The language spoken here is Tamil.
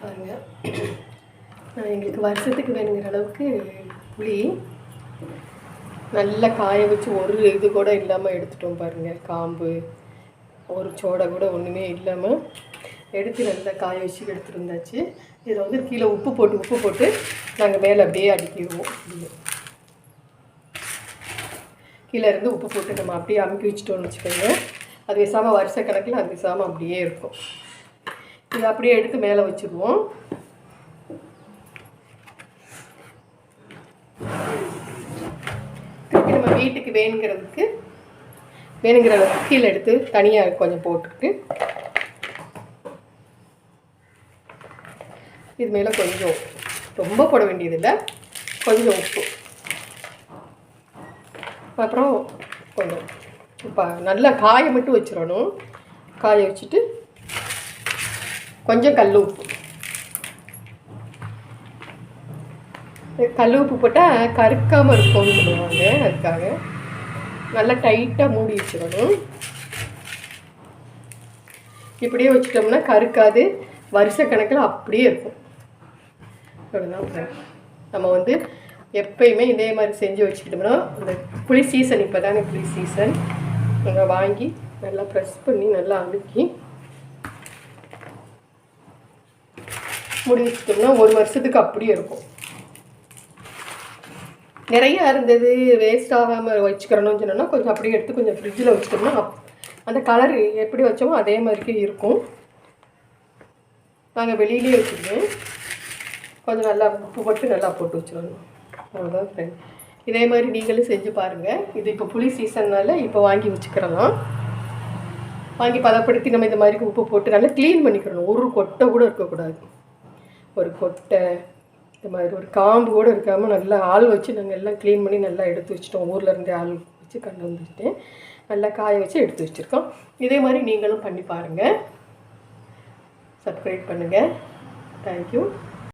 பாருங்கள் நான் எங்களுக்கு வருஷத்துக்கு வேணுங்கிற அளவுக்கு புளி நல்லா காய வச்சு ஒரு இது கூட இல்லாமல் எடுத்துட்டோம் பாருங்கள் காம்பு. ஒரு சோடை கூட ஒன்றுமே இல்லாமல் எடுத்து நல்லா காய வச்சு எடுத்துகிட்டு இருந்தாச்சு இதை வந்து கீழே உப்பு போட்டு உப்பு போட்டு நாங்கள் மேலே அப்படியே அடுக்கிடுவோம். கீழே இருந்து உப்பு போட்டு நம்ம அப்படியே அமுக்கி வச்சுட்டோம்னு வச்சுக்கோங்க. அது பேசாமல் வருஷ கணக்கில் அது விசாமல் அப்படியே இருக்கும். இதை அப்படியே எடுத்து மேலே வச்சுருவோம். நம்ம வீட்டுக்கு வேணுங்கிறதுக்கு வேணுங்கிற கீழே எடுத்து தனியாக கொஞ்சம் போட்டுட்டு இது மேலே கொஞ்சம் ரொம்ப போட வேண்டியதில்லை. கொஞ்சம் உப்பு. அப்புறம் கொஞ்சம் இப்போ நல்லா காய மட்டும் வச்சிடணும். காய வச்சுட்டு கொஞ்சம் கல் உப்பு கல் உப்பு போட்டால் கருக்காமல் இருக்கும்னு சொல்லுவாங்க அதுக்காக. நல்லா டைட்டாக மூடி வச்சிடணும். இப்படியே வச்சுட்டோம்னா கருக்காது வருஷ கணக்கில் அப்படியே இருக்கும். இவ்வளோதான் நம்ம வந்து எப்பயுமே இதே மாதிரி செஞ்சு வச்சுக்கிட்டோம்னா இந்த புளி சீசன் இப்போ தானே புளி சீசன் நாங்கள் வாங்கி நல்லா ப்ரெஸ் பண்ணி நல்லா அழுக்கி முடி வச்சுட்டோம்னா ஒரு வருஷத்துக்கு அப்படியே இருக்கும். நிறைய இருந்தது. வேஸ்ட் ஆகாமல் வச்சுக்கிறோம்னு சொன்னோன்னா கொஞ்சம் அப்படியே எடுத்து கொஞ்சம் ஃப்ரிட்ஜில் வச்சுட்டோம்னா அந்த கலர் எப்படி வச்சோமோ அதே மாதிரிக்கே இருக்கும். நாங்கள் வெளியிலே வச்சுருந்தோம் கொஞ்சம் நல்லா உப்பு போட்டு நல்லா போட்டு வச்சிடணும். அவ்வளோதான் ஃப்ரெண்ட் இதே மாதிரி நீங்களும் செஞ்சு பாருங்கள் இது இப்போ புளி சீசன்னால இப்போ வாங்கி வச்சுக்கிறலாம். வாங்கி பதப்படுத்தி நம்ம இந்த மாதிரி உப்பு போட்டு நல்லா க்ளீன் பண்ணிக்கிறணும். ஒரு கொட்டை கூட இருக்கக்கூடாது. ஒரு கொட்டை இந்த மாதிரி ஒரு காம்பு கூட இருக்காமல் நல்லா ஆள் வச்சு நாங்கள் எல்லாம் க்ளீன் பண்ணி நல்லா எடுத்து வச்சுட்டோம். ஊரில் இருந்தே ஆள் வச்சு கண்டு வந்துட்டேன் நல்லா காய வச்சு எடுத்து வச்சுருக்கோம். இதே மாதிரி நீங்களும் பண்ணி பாருங்கள் சப்ஸ்கிரைப் பண்ணுங்கள் தேங்க்யூ